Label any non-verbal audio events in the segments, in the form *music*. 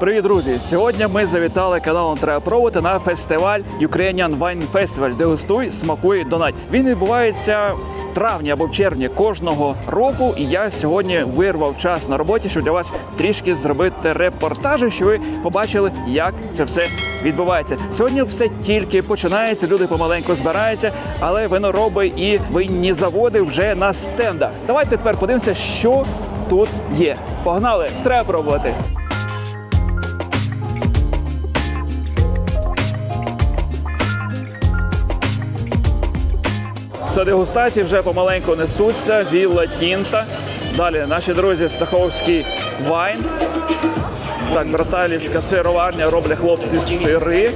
Привіт, друзі! Сьогодні ми завітали каналом Треба пробувати на фестиваль Ukrainian Wine Festival. Дегустуй, смакуй, донать. Він відбувається в травні або в червні кожного року. І я сьогодні вирвав час на роботі, щоб для вас трішки зробити репортажі, щоб ви побачили, як це все відбувається. Сьогодні все тільки починається. Люди помаленьку збираються, але винороби і винні заводи вже на стендах. Давайте тепер подивимося, що тут є. Погнали! Треба пробувати. Це дегустації вже помаленьку несуться. Вілла Тінта. Далі наші друзі Стаховський вайн. Так, браталівська сироварня роблять хлопці сири.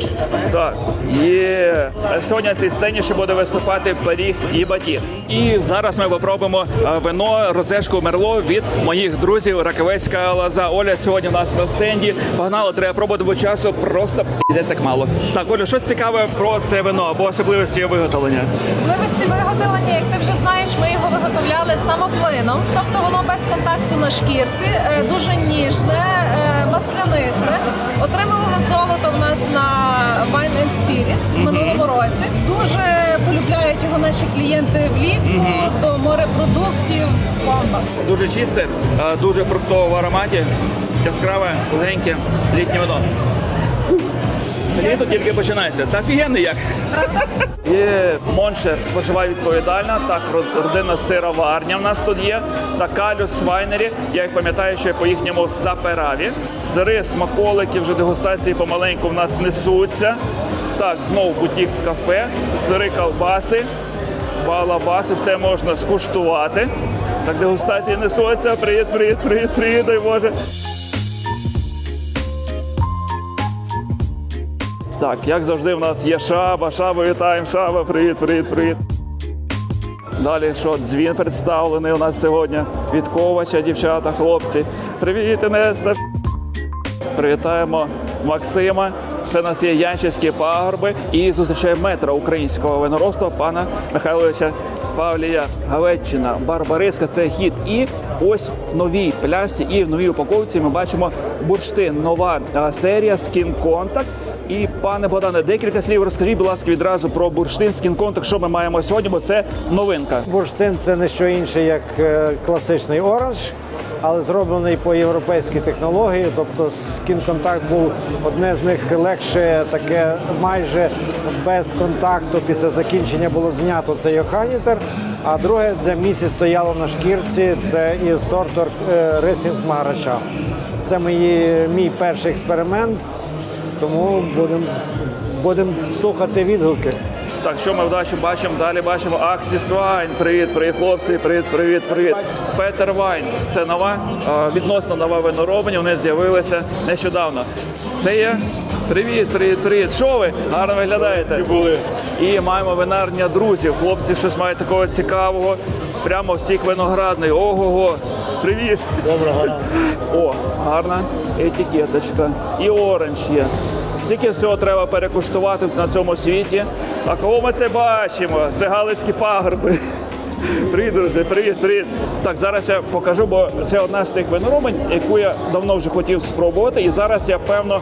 Так, є. А Сьогодні цій сцені ще буде виступати пиріг і батіг. І зараз ми попробуємо е, вино розешку Мерло від моїх друзів Раковецька лоза. Оля сьогодні у нас на стенді. Погнали, треба пробувати, бо часу просто йдеться як мало. Так, Оля, щось цікаве про це вино або особливості його виготовлення. Особливості виготовлення, як ти вже знаєш, ми його виготовляли самоплином, тобто воно без контакту на шкірці, е, дуже ніжне, е, маслянисте. Отримували золото в нас на Wine and Spirits в минулому році. Дуже полюбляють його наші клієнти влітку до морепродуктів. Бомба. Дуже чисте, е, дуже фруктове в ароматі, яскраве, легеньке літнє вино. Літо тільки починається. Та офігенний як. *laughs* І Моншер споживає відповідально. Так, ро- родина сироварня в нас тут є. Та калюс вайнері. Я їх пам'ятаю ще по їхньому сапераві. Сири, смаколики, вже дегустації помаленьку в нас несуться. Так, знову бутік кафе, сири ковбаси, балабаси, все можна скуштувати. Так, дегустації несуться. Привіт, привіт, привіт, привіт, дай Боже. Так, як завжди, в нас є шаба. Шаба, вітаємо, шаба, привіт, привіт, привіт. Далі що, дзвін представлений у нас сьогодні від Ковача, дівчата, хлопці. Привіт, Інеса. Привітаємо Максима. Це у нас є Янчівські пагорби і зустрічаємо метра українського виноробства пана Михайловича Павлія Галеччина. Барбариска це хід. І ось в новій пляшці і в новій упаковці ми бачимо бурштин. Нова серія Skin Contact. І пане Богдане, декілька слів розкажіть, будь ласка, відразу про бурштин Contact, що ми маємо сьогодні, бо це новинка. Бурштин це не що інше, як е, класичний оранж, але зроблений по європейській технології. Тобто Contact був одне з них легше, таке майже без контакту. Після закінчення було знято це Йоханітер. А друге для місяць стояло на шкірці. Це із сорту е, Рисінг Магараша. Це мої, мій перший експеримент, тому будемо будем слухати відгуки. Так, що ми вдачі бачимо? Далі бачимо Аксіс Вайн. Привіт, привіт, хлопці, привіт, привіт, привіт. Петер Вайн. Це нова, відносно нова виноробення. Вони з'явилися нещодавно. Це є. Привіт, привіт, привіт. Що ви? Гарно виглядаєте. були. І маємо винарня друзів. Хлопці щось мають такого цікавого. Прямо всіх виноградний. Ого-го. Привіт. Доброго. О, гарна етикеточка. І оранж є. Скільки всього треба перекуштувати на цьому світі. А кого ми це бачимо? Це Галицькі пагорби. Привіт, друзі, привіт, привіт. Так, зараз я покажу, бо це одна з тих виноробень, яку я давно вже хотів спробувати, і зараз я певно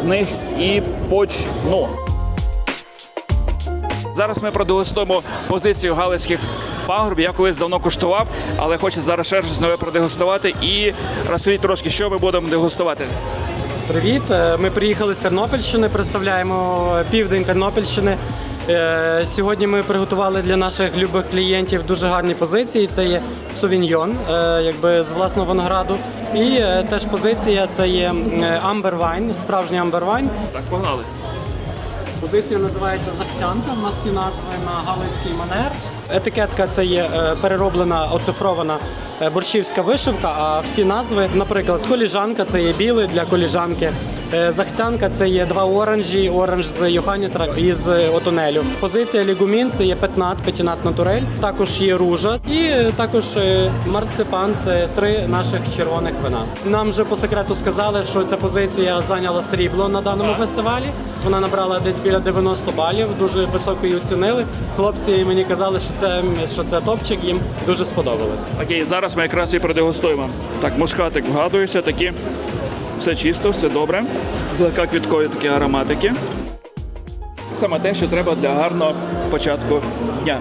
з них і почну. Зараз ми продегустуємо позицію галицьких пагорбів. Я колись давно куштував, але хочу зараз ще щось нове продегустувати і розкажіть трошки, що ми будемо дегустувати. Привіт! Е, Ми приїхали з Тернопільщини, представляємо південь Тернопільщини. Е, Сьогодні ми приготували для наших любих клієнтів дуже гарні позиції. Це є сувіньйон, е, якби з власного винограду. І теж позиція це є амбер вайн, справжній амбер вайн. Так, погнали. Позиція називається Захцянка. У нас всі назви на галицький манер. Етикетка це є е, перероблена, оцифрована е, борщівська вишивка. А всі назви, наприклад, коліжанка це є білий для коліжанки. Е, Захцянка це є два оранжі, оранж з Йоханітра і з Отонелю. Позиція лігумін це є петнат, петінат натурель. Також є ружа і е, також е, марципан це три наших червоних вина. Нам вже по секрету сказали, що ця позиція зайняла срібло на даному фестивалі. Вона набрала десь біля 90 балів, дуже високо її оцінили. Хлопці мені казали, що це що це топчик, їм дуже сподобалось. Окей, зараз ми якраз і продегустуємо. Так, мускатик вгадується, такі Все чисто, все добре. Злегка квіткові такі ароматики. Саме те, що треба для гарного початку дня.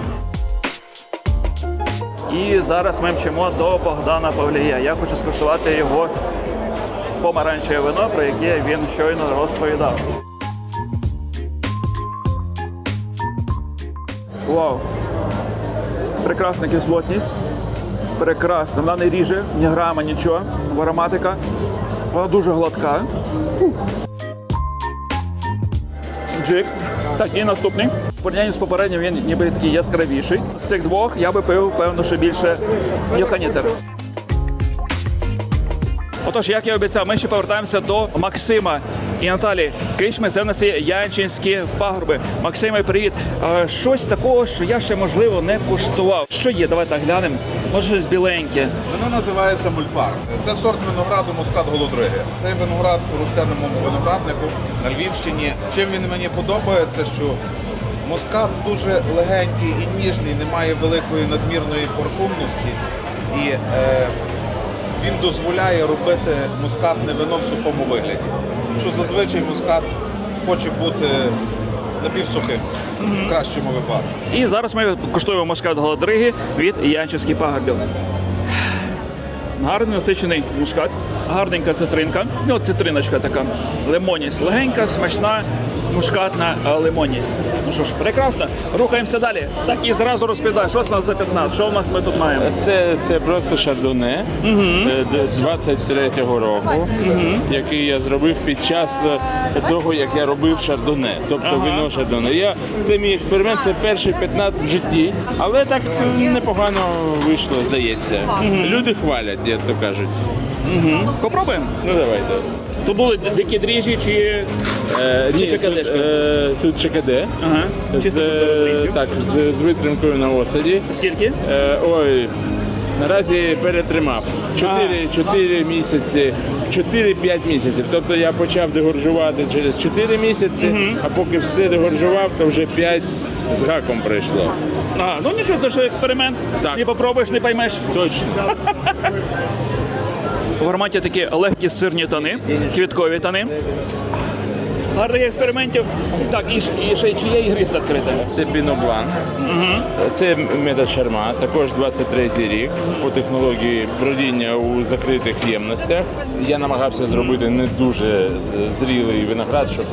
І зараз ми мчимо до Богдана Павлія. Я хочу скуштувати його помаранчеве вино, про яке він щойно розповідав. Вау! Прекрасна кислотність. Прекрасно. Вона не ріже, ні грама, нічого. Ароматика. Вона дуже гладка. Джик. Так, і наступний. В порівнянні з попереднім він ніби такий яскравіший. З цих двох я би пив, певно, що більше Йоханітер. Отож, як я обіцяв, ми ще повертаємося до Максима і Наталі Кишми. Це в нас Янчинські пагорби. Максиме, привіт. Щось такого, що я ще можливо не куштував. Що є? Давай так глянемо. Може, щось біленьке. Воно називається мульфар. Це сорт винограду мускат голодриги. Цей виноград росте на моєму винограднику на Львівщині. Чим він мені подобається, що мускат дуже легенький і ніжний, не має великої надмірної парфумності. І е, він дозволяє робити мускатне вино в сухому вигляді. Що зазвичай мускат хоче бути напівсухим, в кращому випадку. І зараз ми куштуємо мускат голодриги від Янчинських пагорбів. Гарний насичений мускат, гарненька цитринка. Ну, цитриночка така. Лимоність. Легенька, смачна, мускатна е, лимоність. Ну що ж, прекрасно. Рухаємося далі. Так і зразу розповідай, що це у нас за 15, що в нас ми тут маємо. Це, це просто шардоне е, д- 23-го року, який я зробив під час е, того, як я робив шардоне, тобто вино шардоне. Я, це мій експеримент, це перший 15 в житті, але так е, непогано вийшло, здається. Люди хвалять, як то кажуть. Попробуємо. Ну давайте. Тут були дикі дріжджі чи. Е, Чи ні, тут, е, тут ЧКД. Ага. З, Чисто е, так, з, з витримкою на осаді. Скільки? Е, ой, наразі перетримав. 4, 4 місяці, 4-5 місяців. Тобто я почав дегоржувати через 4 місяці, а поки все дегоржував, то вже 5 з гаком прийшло. А, ну нічого, це ж експеримент. Так. Не попробуєш, не поймеш. Точно. *laughs* В ароматі такі легкі сирні тони, квіткові тони. Гарних експериментів. Так, і, і ще чи є ігриста відкрита? Це піноблан. Це меда шарма, також 23 рік по технології бродіння у закритих ємностях. Я намагався зробити не дуже зрілий виноград, щоб,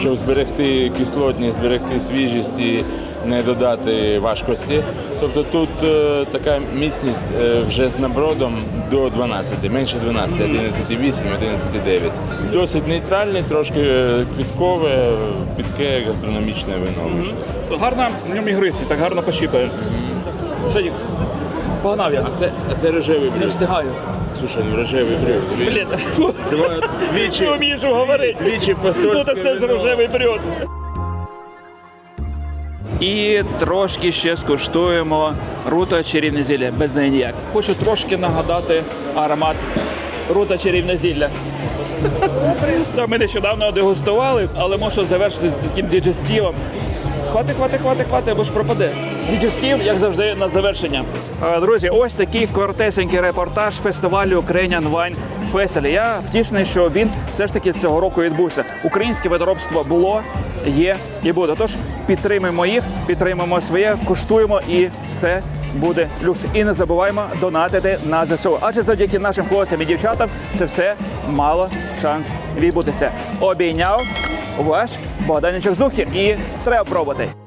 щоб зберегти кислотність, зберегти свіжість і не додати важкості. Тобто тут е, така міцність е, вже з набродом до 12, менше 12, 11,8, 11,9. Досить нейтральний, трошки е, підке гастрономічне вино. вийшло. Гарна в ньому ігристість, так гарно пощіпає. Все, Дік, погнав я. А це, а це рожевий Не брюк. встигаю. Слушай, ну рожевий брюк. Блін, два- *laughs* двічі, не вмієш говорити. двічі посольське Ну так це ж вино. рожевий брюд. І трошки ще скуштуємо рута чарівне зілля, без неї ніяк. Хочу трошки нагадати аромат рута чарівне зілля. Ми нещодавно дегустували, але можу завершити таким діджестівом. Хвати, хвати, хвати, хвати, або ж пропаде. Діджестів, як завжди, на завершення. Е, Друзі, ось такий коротесенький репортаж фестивалю Ukrainian Wine Festival. Я втішений, що він все ж таки цього року відбувся. Українське виноробство було, є і буде. Тож підтримуємо їх, підтримуємо своє, куштуємо і все буде люкс. І не забуваємо донатити на ЗСУ. Адже завдяки нашим хлопцям і дівчатам це все мало шанс відбутися. Обійняв ваш Богданічок Зухів і треба пробувати.